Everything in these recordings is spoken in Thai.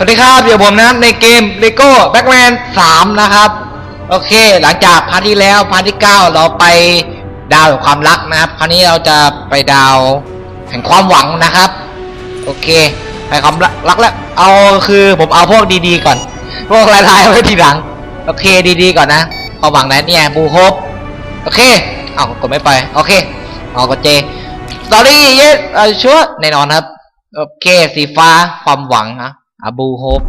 สวัสดีครับเดี๋ยวผมนะครับในเกม Lego Batman 3 นะครับ โอเค หลังจากพาร์ทที่แล้วพาร์ทที่ 9 เราไปดาวแห่งความรักนะครับ คราวนี้เราจะไปดาวแห่งความหวังนะครับ โอเคแห่งความรักแล้วเอาคือผมเอาพวกดีๆก่อน พวกลายๆไว้ทีหลัง โอเคดีๆก่อนนะความหวังไหนเนี่ยบูโฮปโอเคเอากดไม่ไปโอเคเอากดเจสตอรี่เยสเชัวแน่นอนครับ โอเคสีฟ้าความหวังนะ Abu Hope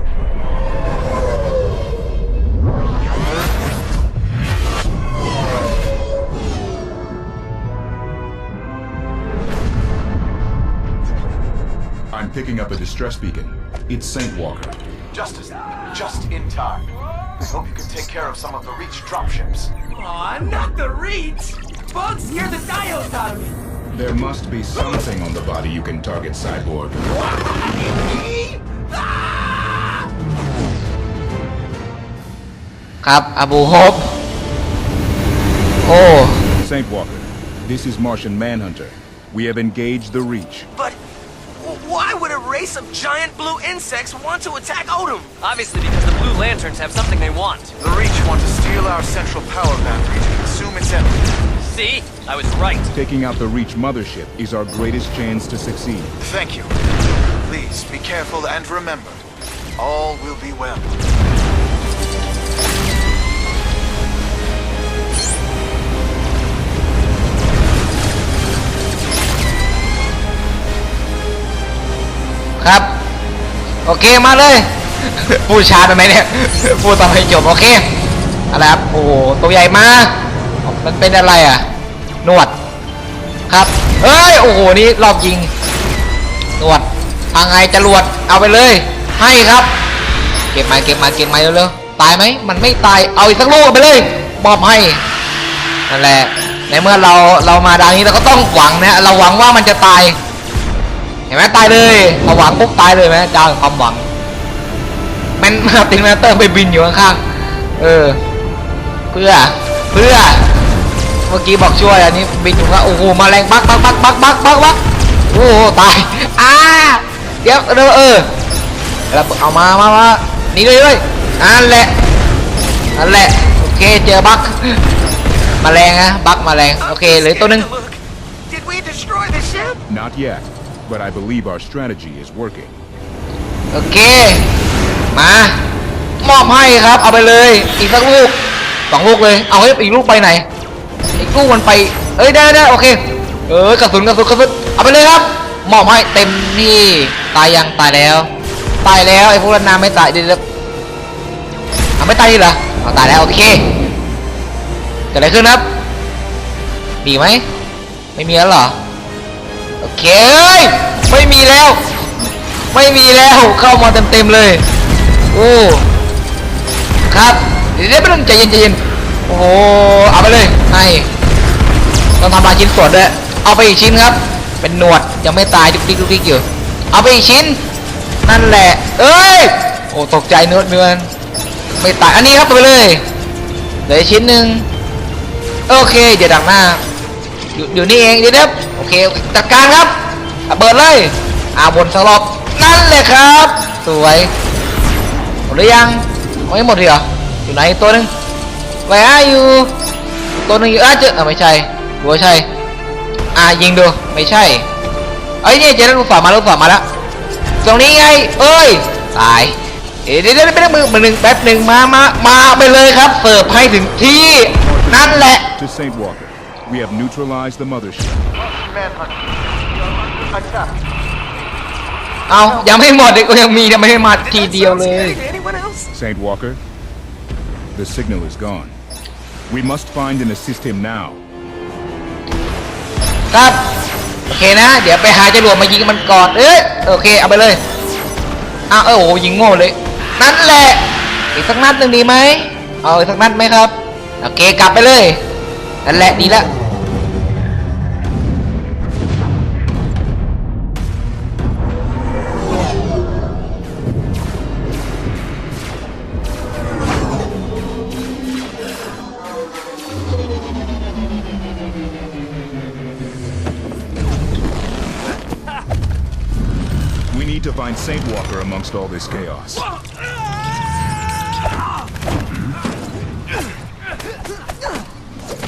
I'm picking up a distress beacon. It's Saint Walker. Justice, just in time. I hope you can take care of some of the Reach dropships. Aw, not the Reach! Bugs near the dials on me! There must be something on the body you can target, Cyborg. ครับอาบูโฮปโอ้ Saint Walker, this is Martian Manhunter. We have engaged the Reach. But w- why would a race of giant blue insects want to attack Odom? Obviously because the Blue Lanterns have something they want. The Reach want to steal our central power battery to consume its energy. See? I was right. Taking out the Reach mothership is our greatest chance to succeed. Thank you. Please be careful and remember, all will be well. ครับ โอเคมาเลย พูดช้าไปไหมเนี่ย พูดตอนให้จบโอเคอะไรครับโอ้โหตัวใหญ่มากมันเป็นอะไรอะหนวดครับเอ้ยโอ้โหนี่รอบยิงหนวดทางไงจรวดเอาไปเลย ให้ครับ เก็บมาเก็บมาเก็บมาเร็วๆตายไหมมันไม่ตายเอาอีกสักลูกไปเลยมอบให้นั่นแหละในเมื่อเราเรามาดาวนี้เราก็ต้องหวังนะเราหวังว่ามันจะตาย เห็นไหมตายเลยพอหวังปุ๊บตายเลยไหมดาวแห่งความหวังแมนมาตินแมนเตอร์ไปบินอยู่ข้างๆเออ เพื่อเพื่อ เมื่อกี้บอกช่วยอันนี้บินอยู่ข้างโอ้โหแมาแรงบักบักบักบักบักบักบักโอ้โหตายอ้าเดี๋ยวเออเออแล้วเอามามามานี่เลยเลยนั่นแหละนั่นแหละโอเคเจอบักแมาแรงนะบักแมาแรงโอเคเหลือตัวหนึง Look, did we destroy the ship? Not yet, but I believe our strategy is working. โอเค มามอบให้ครับ เอาไปเลย อีกสักลูกสองลูกเลย เอาให้อีกลูกไปไหน อีกลูกมันไป เอ้ยได้ได้โอเค เออกระสุนกระสุนกระสุน เอาไปเลยครับ มอบให้เต็มที่ ตายยังตายแล้ว ตายแล้วไอ้พวกรันนาไม่ตายดี๋ยวเดี๋ยวเอาไม่ตายดีเหรอเอาตายแล้วโอเคเกิดอะไรขึ้นครับ มีไหม ไม่มีแล้วเหรอ โอเคเอ้ยไม่มีแล้ว ไม่มีแล้วเข้ามาเต็มๆเลย โอ้ ครับ เดี๋ยวไม่ต้องใจเย็นใจเย็นโอ้โหเอาไปเลยให้ต้องทำลายชิ้นส่วนด้วย เอาไปอีกชิ้นครับ เป็นหนวดยังไม่ตายดุกดิกดุกดิกอยู่เอาไปอีกชิ้น นั่นแหละ เอ้ย โอ้ตกใจเนื้อเนื้อไม่ตายอันนี้ครับไปเลยเหลือชิ้นหนึ่งโอเค เดี๋ยวดักหน้าอยู่อยู่นี่เองเดี๋ยว เคจัดการครับเปิดเลยอ่าบนสลอบนั่นเลยครับ สวยหมดหรือยังไม่หมดเหรออยู่ไหนตัวหนึงไว้อาอยู่ตัวหนึงอยู่อะเจอไม่ใช่หัวใช่อ่ายิงดูไม่ใช่เอ้ยเนี่ยเจอแล้วลูกฝ่ามาลูกฝ่ามาแล้วตรงนี้ไงเอ้ยตายเอเดี๋ยวเดี๋ยวไม่ได้มือมือหนึ่งแป๊บหนึ่งมามามาไปเลยครับเสิร์ฟให้ถึงที่นั่นแหละ To Saint Walker, we have neutralized the mothership. Manhunter. Attack. เอายังไม่หมดเลยก็ยังมียังไม่ได้มาทีเดียวเลย Scary to anyone else? Saint Walker, the signal is gone. We must find and assist him now. ครับโอเคนะ เดี๋ยวไปหาจรวดมายิงมันก่อนเอ้ยโอเคเอาไปเลยอ้าวเออโอ้โหยิงโง่เลย นั่นแหละอีกสักนัดหนึ่งดีไหมเอาอีกสักนัดไหมครับโอเคกลับไปเลยนั่นแหละดีแล้ว need to find find Saint Walker amongst all this chaos.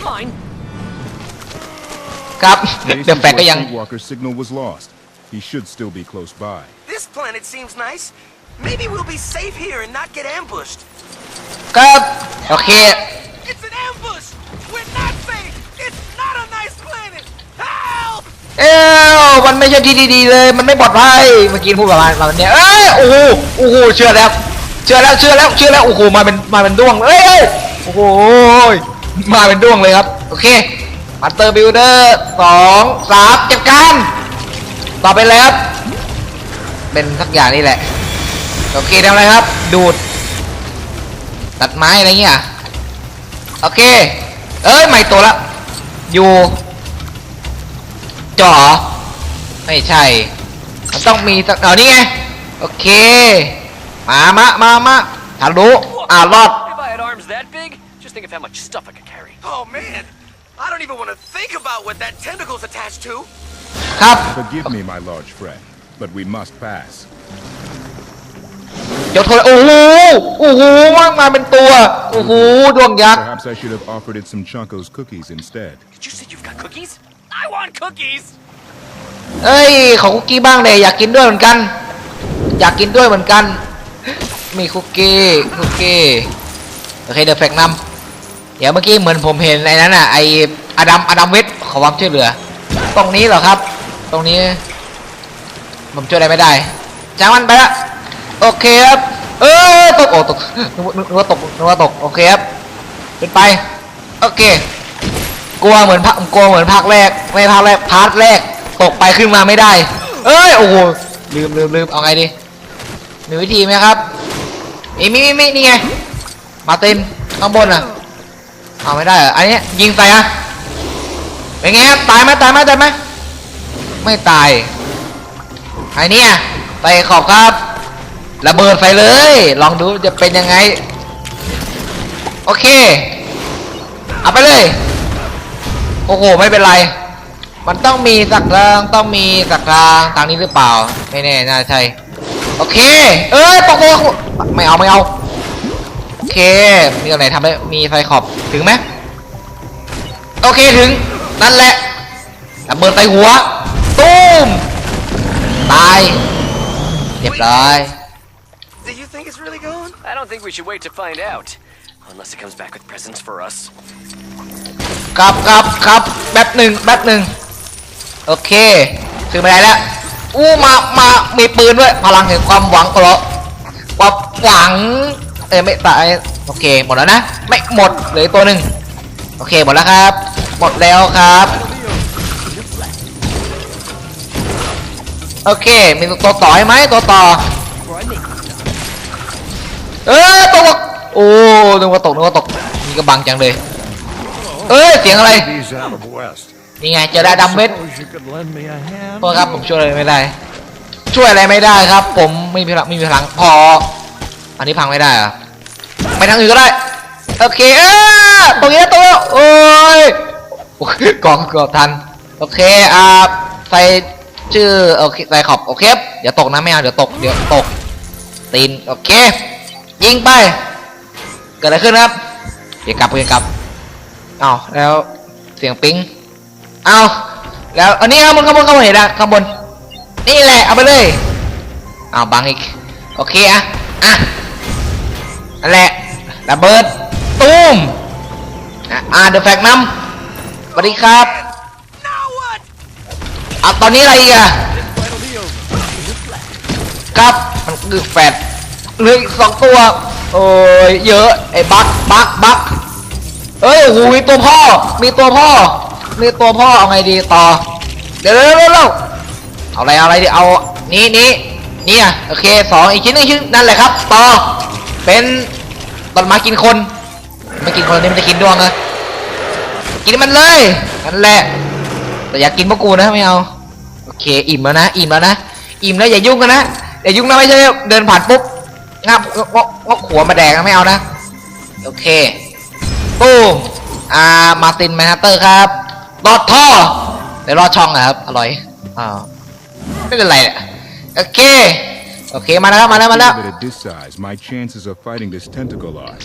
Fine. ครับ เดอะ Stations แฟกก็ where ยัง Saint Walker's signal was lost. He should still be close by. This planet seems nice. Maybe we'll be safe here and not get ambushed. ครับ โอเค เอ้วมันไม่ใช่ที่ดีๆเลย มันไม่ปลอดภัยเมื่อกี้พูดประมาณประมาณเนี้ยเอ้ยโอ้โหโอ้โหเชื่อแล้ว เชื่อแล้วเชื่อแล้วเชื่อแล้วโอ้โหมาเป็นมาเป็นด้วงเอ้ยโอ้โหมาเป็นด้วงเลยครับโอเคมาสเตอร์บิลเดอร์สองสามจัดการต่อไปเลยครับเป็นสักอย่างนี่แหละโอเคทำอะไรครับ ดูด ตัดไม้อะไรเงี้ยโอเค เอ้ยใหม่ตัวละอยู่ จ่อไม่ใช่ มันต้องมีสักเอานี่ไง โอเค มามามามาทะลุอ่ารอด If I had arms that big, just think of how much stuff I could carry. Oh man! I don't even want to think about what that tentacle's attached to! ครับ Forgive me, my large friend, but we must pass. เดี๋ยวโทรโอ้โหโอ้โหมากมาเป็นตัว โอ้โหดวงยักษ์ Perhaps I should have offered it some Chunko's cookies instead. Did you say you've got cookies? I want cookies! เอ้ยขอคุกกี้บ้างเลยอยากกินด้วยเหมือนกัน อยากกินด้วยเหมือนกัน มีคุกกี้คุกกี้โอเคเดี๋ยวแฟกนำเดี๋ยวเมื่อกี้เหมือนผมเห็นไอ้นั้นอะไออดัมอดัมเวทขอความช่วยเหลือ ตรงนี้เหรอครับ ตรงนี้ ผมช่วยอะไรไม่ได้จ้างมันไปละโอเคครับ เออตกโอ้ตกนึกว่านึกว่าตกนึกว่าตกโอเคครับขึ้นไป โอเค กลัวเหมือนภาคกลัวเหมือนภาคแรก ไม่ภาคแรกพาร์ทแรกตกไปขึ้นมาไม่ได้ เอ้ยโอ้โหลืมลืมลืมเอาไงดีมีวิธีไหมครับมีมีมีมีนี่ไงมาร์ตินข้างบนอะเอาไม่ได้เหรออันนี้ยิงใส่อะเป็นไงครับตายไหมตายไหมตายไหมไม่ตายไอ้เนี่ยไปขอบครับ ระเบิดใส่เลย ลองดูจะเป็นยังไง โอเค เอาไปเลย อ้โหไม่เป็นไร มันต้องมีสักทางต้องมีสักทางทางนี้หรือเปล่า ไม่แน่น่าใช่โอเค เอ้ยตกลงไม่เอาไม่เอาโอเค มีตรงไหนทำได้มีไฟขอบถึงไหมโอเคถึง นั่นแหละระเบิดใส่หัวตูมตายเรียบร้อย Do you think it's really gone? I don't think we should wait to find out. Unless it comes back with presents for us. ครับครับครับแป๊บหนึ่งแป๊บหนึ่งโอเคซื้อไม่ได้แล้วอู้มามามีปืนด้วยพลังแห่งความหวังเหรอความหวังเอ้ไม่ตายโอเคหมดแล้วนะไม่หมดเหลือตัวหนึ่งโอเคหมดแล้วครับ หมดแล้วครับโอเค มีตัวต่อไหมตัวต่อเออตกโอ้นึกว่าตกนึกว่าตกมีกระบังจังเลย เอ้ยเสียงอะไร These out of west. นี่ไงเจอได้ดำเม็ด Suppose you could lend me a hand. โทษครับผมช่วยอะไรไม่ได้ ช่วยอะไรไม่ได้ครับ ผมไม่มีพลังไม่มีพลังพอ อันนี้พังไม่ได้เหรอะไปทางอื่นก็ได้ โอเคเออตรงนี้ตัวโอ้ยโอ้ยกองเกือบทัน โอเคอ่าใส่ชื่อโอเคใส่ขอบโอเคครับเดี๋ยวตกนะไม่เอาเดี๋ยวตกเดี๋ยวตกตีนโอเค ยิงไป เกิดอะไรขึ้นครับเดี๋ยวกลับเดี๋ยวกลับ อ้าวแล้วเสียงปิ๊งเอาแล้วอันนี้ข้างบนข้างบนข้างบนเห็นนะข้างบน นี่แหละเอาไปเลยเอาบังอีกโอเคอะอะนั่นแหละระเบิดตูมอ่าเดอะแฟกนำสวัสดีครับอะตอนนี้อะไรอีกอะครับมันคือแฟดเหลืออีกสองตัวโอ้ยเยอะไอ้บักบักบัก เอ้ยโอ้โหมีตัวพ่อ มีตัวพ่อ มีตัวพ่อเอาไงดีต่อ เดี๋ยวเร็วเร็วเอาอะไรเอาอะไรดีเอานี่นี่นี่อะโอเคสองอีกชิ้นหนึงชิ้นนั่นแหละครับ ต่อ เป็นต้นไม้กินคนไม่กินคนนี่มันจะกินดวงเลยกินมันเลยนั่นแหละแต่อยากกินพวกกูนะไม่เอาโอเคอิ่มแล้วนะอิ่มแล้วนะอิ่มแล้วอย่ายุ่งกันนะอย่ายุ่งนะไม่ใช่เดินผ่านปุ๊บงับงอกหัวมาแดกนะไม่เอานะโอเค ตู้มอ่ามาร์ตินแมนฮัตเตอร์ครับรอดท่อเดี๋ยวรอดช่องนะครับ อร่อยอ้าวไม่เป็นไรเนี่ยโอเค โอเค มาแล้วมาแล้วมาแล้ว But at this size, my chances of fighting this tentacle are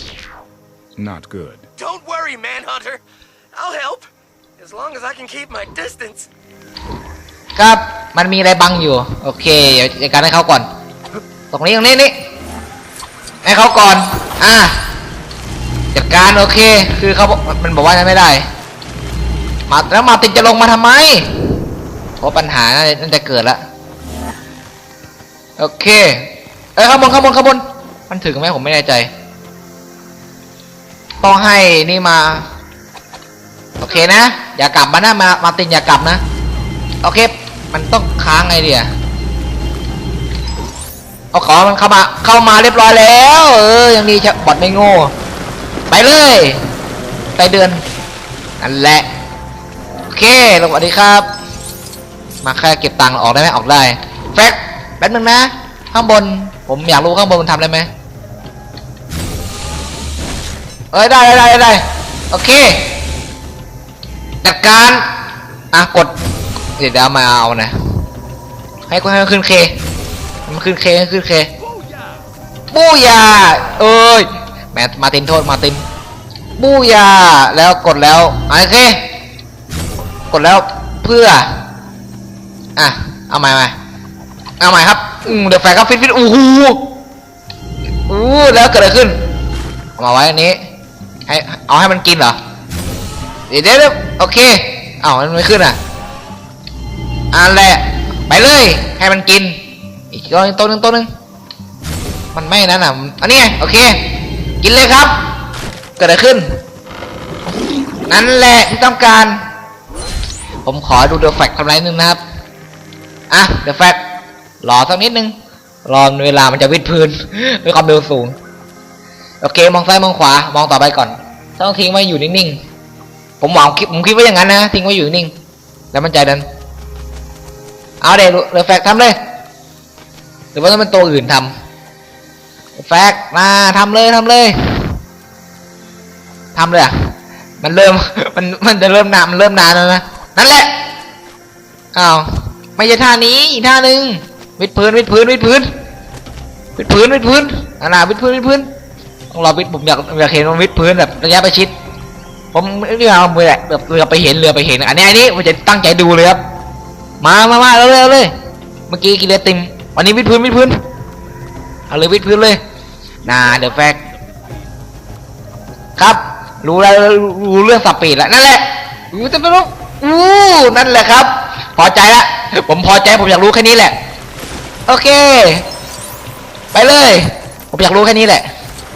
not good. Don't worry, Manhunter. I'll help. As long as I can keep my distance. ครับ มันมีอะไรบังอยู่ โอเค เดี๋ยวจัดการให้เขาก่อน ตรงนี้ตรงนี้นี่ ให้เขาก่อน อะ จัดการโอเค คือเขาบอกมันบอกว่าจะไม่ได้ มาแล้วมาตินจะลงมาทำไมเพราะปัญหาน่าจะเกิดละโอเคเอ้ยข้างบนข้างบนข้างบนมันถึงไหมผมไม่แน่ใจ ต้องให้นี่มา โอเคนะ อย่ากลับมานะมามาตินอย่ากลับนะ โอเค มันต้องค้างไงเดียเอาขอมันเข้ามาเข้ามาเรียบร้อยแล้ว เออยังดีชะบอดไม่โง่ ไปเลยไปเดือนนั่นแหละโอเคสวัสดีครับ มาแค่เก็บตังค์ออกได้ไหมออกได้แฟกแป๊บนึงนะ ข้างบนผมอยากรู้ข้างบนมันทำได้ไหมเอ้ยได้ได้ได้ได้โอเคจัดการอะกดเดี๋ยวเดี๋ยวเอามาเอานะให้กูให้มันขึ้นเคมันขึ้นเคขึ้นเคบูยาเอ้ย แหมมาตินโทษมาตินบูยาแล้วกดแล้วโอเคกดแล้วเพื่ออะเอาใหม่ใหม่เอาใหม่ครับอืมเดี๋ยวแฟนก็ฟิตฟิตอู้หูอู้แล้วเกิดอะไรขึ้นเอามาไว้อันนี้ให้เอาให้มันกินเหรอเดี๋ยวเดี๋ยวโอเคเอามันไม่ขึ้นอะอันแหละไปเลยให้มันกินอีกตัวหนึงตัวหนึงตัวนึงมันไม่นั่นอะอันนี้ไงโอเค กินเลยครับ เกิดอะไรขึ้น นั่นแหละที่ต้องการ ผมขอดูเดอะแฟกทำไรนึงนะครับ อะ เดอะแฟกรอสักนิดนึง รอเวลามันจะวิดพื้นด้วยความเร็วสูง โอเค มองซ้ายมองขวา มองต่อไปก่อน ต้องทิ้งไว้อยู่นิ่งๆ ผมหวังคิดผมคิดว่าอย่างนั้นนะ ทิ้งไว้อยู่นิ่ง แล้วมันใจดัน เอาเดี๋ยวเดอะแฟกทำเลย หรือว่าต้องเป็นตัวอื่นทำ แฟกมาทำเลยทำเลยทำเลยอะมันเริ่มมันมันจะเริ่มนานมันเริ่มนานแล้วนะนั่นแหละอ้าวไม่ใช่ท่านี้อีกท่าหนึ่งวิดพื้นวิดพื้นวิดพื้นวิดพื้นวิดพื้นอ่านะวิดพื้นวิดพื้นต้องรอวิดผมอยากอยากเห็นมันวิดพื้นแบบระยะประชิด ผมเรื่อเอามือแหละแบบเรือไปเห็นเรือไปเห็นอันนี้อันนี้ผมจะตั้งใจดูเลยครับมามามาเร็วเร็วเลย เมื่อกี้กินเรือติมวันนี้วิดพื้นวิดพื้น เอาเลยวิดพื้นเลยนาเดี๋ยวแฟกครับ รู้แล้วรู้เรื่องสปีดแล้วนั่นแหละรู้จะไม่รู้อู้นั่นแหละครับ พอใจละผมพอใจผมอยากรู้แค่นี้แหละ โอเค ไปเลย ผมอยากรู้แค่นี้แหละ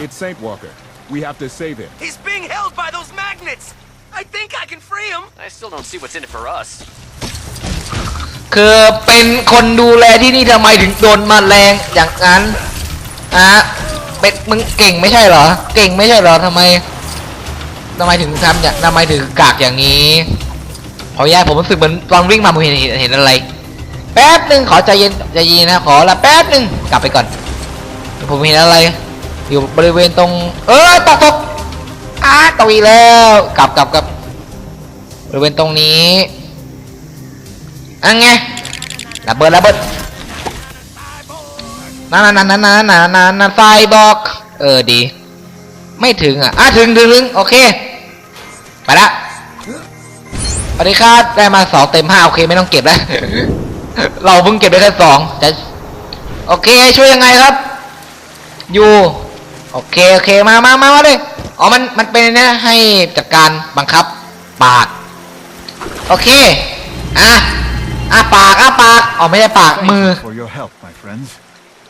It's Saint Walker. We have to save him. He's being held by those magnets. I think I can free him. I still don't see what's in it for us. คือเป็นคนดูแลที่นี่ทำไมถึงโดนมาแรงอย่างนั้น อะเป็นมึงเก่งไม่ใช่เหรอ เก่งไม่ใช่เหรอทำไมทำไมถึงทำอย่างทำไมถึงกากอย่างนี้ขออนุญาตผมรู้สึกเหมือนตอนวิ่งมาผมเห็นเห็นเห็นอะไร แป๊บหนึ่งขอใจเย็นใจเย็นนะขอละแป๊บหนึ่งกลับไปก่อน ผมเห็นอะไร อยู่บริเวณตรง เออตกตกอ้าตกอีกแล้วกลับกลับกลับบริเวณตรงนี้อันไงระเบิดระเบิด นั่นนานนานนานนานนานนั่นไฟบอก เออดี ไม่ถึงอะอะถึงถึงถึงโอเค ไปละสวัสดีครับได้มาสองเต็มห้าโอเคไม่ต้องเก็บแล้ว เราเพิ่งเก็บได้แค่สองจะโอเคช่วยยังไงครับอยู่โอเคโอเคมามามามาเลยอ๋อมันมันเป็นนี่ยให้จัดการบังคับปาก โอเคอะอะปากอะปากอ๋อไม่ได้ปากมือ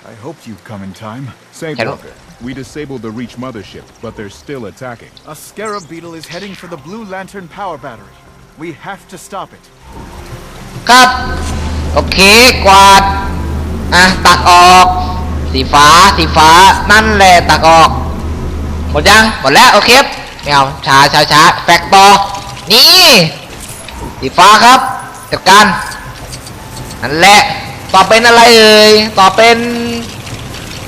for your help, my friends. I hoped you'd come in time. Saint Hello? Walker. We disabled the Reach mothership, but they're still attacking. A scarab beetle is heading for the Blue Lantern power battery. We have to stop it. ครับ โอเค กวาด อะ ตักออก สีฟ้า สีฟ้า นั่นแหละ ตักออก หมดยัง หมดแล้ว โอเคไม่เอาช้าช้าช้าแฟกต่อ นี่ สีฟ้าครับ จัดการ นั่นแหละ ต่อเป็นอะไรเอ่ย ต่อเป็น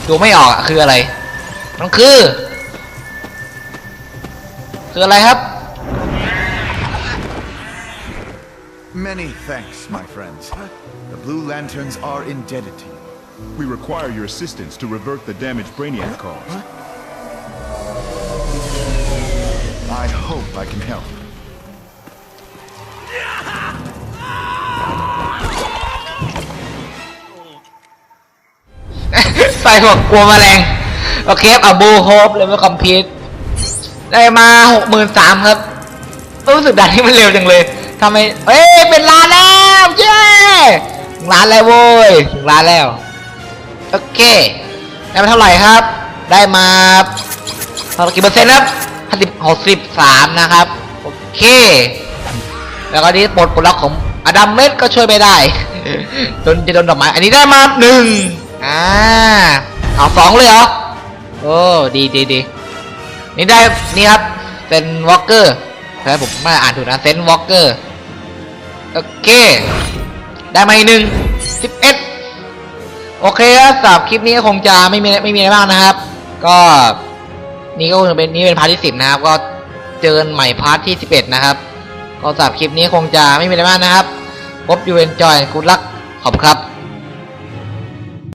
ดูไม่ออกอะคืออะไร มันคือ คืออะไรครับ Many thanks, my friends. The Blue Lanterns are indebted to you. We require your assistance to revert the damage Brainiac caused. I hope I can help. ใส่หัวกลัวแมลงโอเคครับอะบูโฮปเลยไม่คอมพิวได้มาหกหมื่นสามครับรู้สึกด่านที่มันเร็วจังเลยทำไมเอ้ยเป็นล้านแล้วเย้ล้านแล้วโว้ยถึงล้านแล้วโอเคได้มาเท่าไหร่ครับ ได้มาเท่ากี่เปอร์เซ็นต์ครับห้าสิบหกสิบสามนะครับโอเค แล้วก็นี้ปลดปลดล็อกของอดัมเมดก็ช่วยไม่ได้โดนจะโดนดอกไม้อันนี้ได้มาหนึ่ง อ่าเอาสองเลยเหรอ โอ้ดีดีดีนี่ได้นี่ครับเซนวอลเกอร์ใช่ผมไม่อ่านถูกนะเซนวอลเกอร์โอเค ได้มาอีกหนึ่งสิบเอ็ดโอเคครับสำหรับคลิปนี้คงจะไม่มีไม่มีอะไรมากนะครับ ก็นี่ก็คงเป็นนี่เป็นพาร์ทที่สิบนะครับ ก็เจอกันใหม่พาร์ทที่สิบเอ็ดนะครับก็สำหรับคลิปนี้คงจะไม่มีอะไรมากนะครับพบยูเอนจอยกุดลักขอบครับ